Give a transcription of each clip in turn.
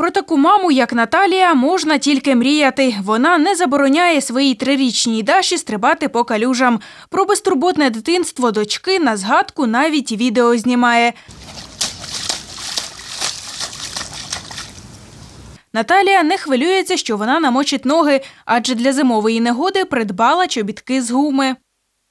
Про таку маму, як Наталія, можна тільки мріяти. Вона не забороняє своїй трирічній Даші стрибати по калюжам. Про безтурботне дитинство дочки на згадку навіть відео знімає. Наталія не хвилюється, що вона намочить ноги, адже для зимової негоди придбала чобітки з гуми.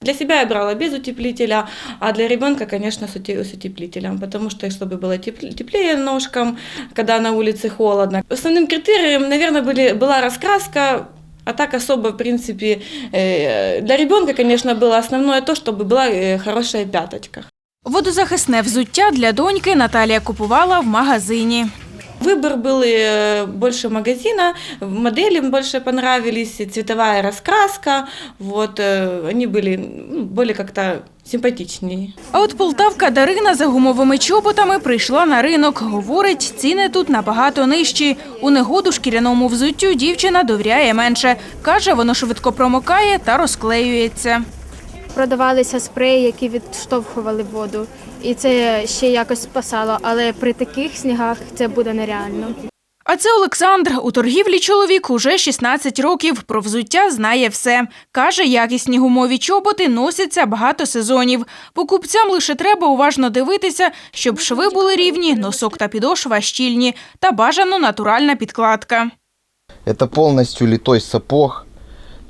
Для себя я брала без утеплителя, а для ребенка, конечно, с ute- с утеплителем, потому что чтобы было тепл- теплее ножкам, когда на улице холодно. Основным критерием, наверное, были, была раскраска, а так особо, в принципе, э, для ребенка, конечно, было основное то, чтобы была э, хорошая пяточка. Водозахисне взуття для доньки Наталія купувала в магазині. Выбор был э, больше магазина, модели им больше понравились, цветовая раскраска, вот, э, они были ну, более как-то симпатичнее. А от полтавка Дарина за гумовими чоботами прийшла на ринок. Говорить, ціни тут набагато нижчі. У негоду шкіряному взуттю дівчина довіряє менше. Каже, воно швидко промокає та розклеюється. продавалися спреї, які відштовхували воду, і це ще якось спасало. Але при таких снігах це буде нереально. А це Олександр. У торгівлі чоловік уже 16 років. Про взуття знає все. Каже, якісні гумові чоботи носяться багато сезонів. Покупцям лише треба уважно дивитися, щоб шви були рівні, носок та підошва щільні та бажано натуральна підкладка. Это полностью литой сапог,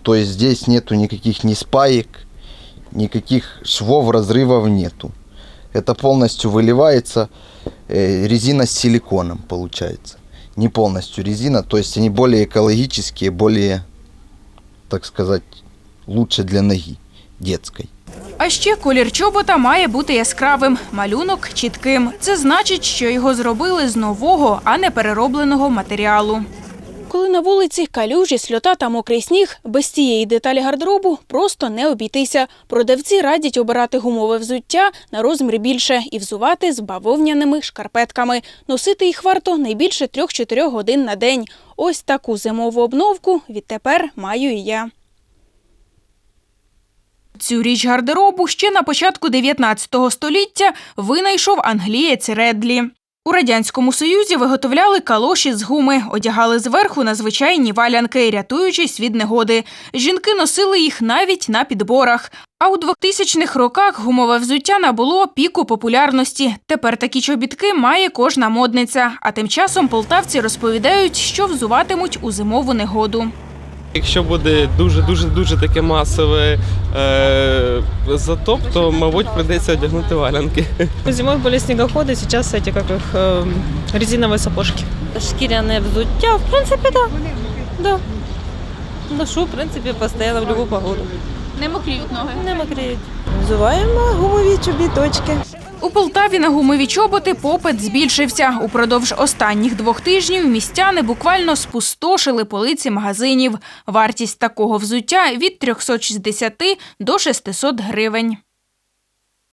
то есть здесь нету никаких ни спаек, никаких швов, разрывов нету. Это полностью выливается э, резина с силиконом получается. Не полностью резина, то есть они более экологические, более, так сказать, лучше для ноги детской. А ще колір чобота має бути яскравим, малюнок чітким. Це значить, що його зробили з нового, а не переробленого матеріалу. Коли на вулиці калюжі, сльота та мокрий сніг, без цієї деталі гардеробу просто не обійтися. Продавці радять обирати гумове взуття на розмір більше і взувати з бавовняними шкарпетками. Носити їх варто не більше 3-4 годин на день. Ось таку зимову обновку відтепер маю і я. Цю річ гардеробу ще на початку 19 століття винайшов англієць Редлі. У Радянському Союзі виготовляли калоші з гуми, одягали зверху на звичайні валянки, рятуючись від негоди. Жінки носили їх навіть на підборах. А у 2000-х роках гумове взуття набуло піку популярності. Тепер такі чобітки має кожна модниця. А тим часом полтавці розповідають, що взуватимуть у зимову негоду. Якщо буде дуже дуже дуже таке масове е, затоп, то мабуть прийдеться одягнути валянки. Зимой были снегоходы, сейчас эти, как их, эм, резиновые сапожки. Шкіряне взуття, в принципі, да. да. Ношу, в принципі, постійно в будь-яку погоду. Не мокріють ноги. Не мокріють. Взуваємо гумові чобіточки. У Полтаві на гумові чоботи попит збільшився. Упродовж останніх двох тижнів містяни буквально спустошили полиці магазинів. Вартість такого взуття від 360 до 600 гривень.